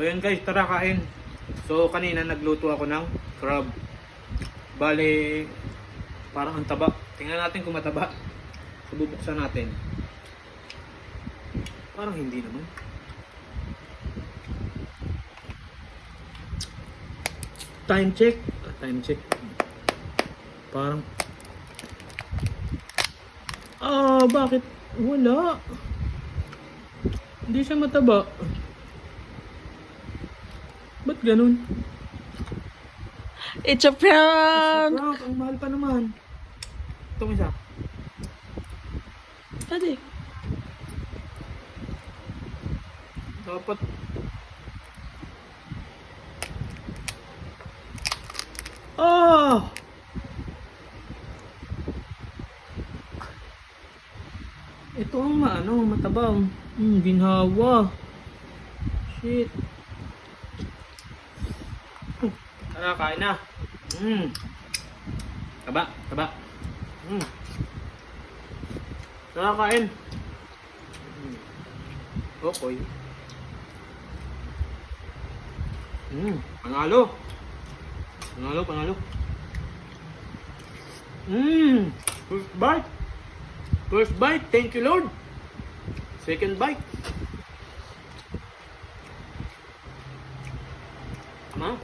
So yun guys, tara kain. So kanina nagluto ako ng crab. Bali, parang ang taba. Tingnan natin kung mataba. So bubuksan natin. Parang hindi naman. Time check. Ah, time check. Parang Ah, bakit? Wala. Hindi siya mataba. Ba't ganun? It's a prank! Frank, ang mahal pa naman. Itong isa. Ate, Dapat... Ah! Ito ang maano, matabang. Hmm, ginhawa. Shit. Tara, kain na. Hmm. Taba, taba. Hmm. Tara, kain. Hmm. Okay. Hmm, panalo. Panalo, panalo. Hmm, first bite. First bite, thank you Lord. Second bite. Ma,